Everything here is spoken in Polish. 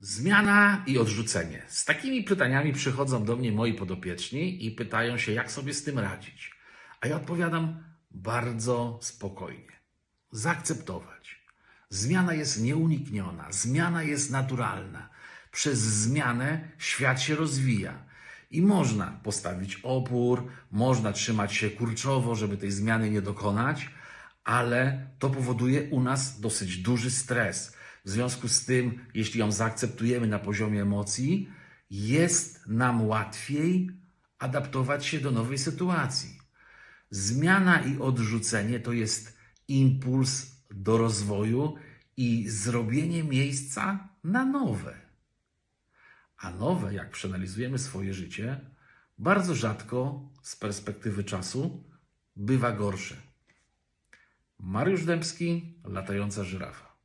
Zmiana i odrzucenie. Z takimi pytaniami przychodzą do mnie moi podopieczni i pytają się, jak sobie z tym radzić. A ja odpowiadam bardzo spokojnie. Zaakceptować. Zmiana jest nieunikniona, zmiana jest naturalna. Przez zmianę świat się rozwija. I można postawić opór, można trzymać się kurczowo, żeby tej zmiany nie dokonać, ale to powoduje u nas dosyć duży stres. W związku z tym, jeśli ją zaakceptujemy na poziomie emocji, jest nam łatwiej adaptować się do nowej sytuacji. Zmiana i odrzucenie to jest impuls do rozwoju i zrobienie miejsca na nowe. A nowe, jak przeanalizujemy swoje życie, bardzo rzadko z perspektywy czasu bywa gorsze. Mariusz Dębski, latająca żyrafa.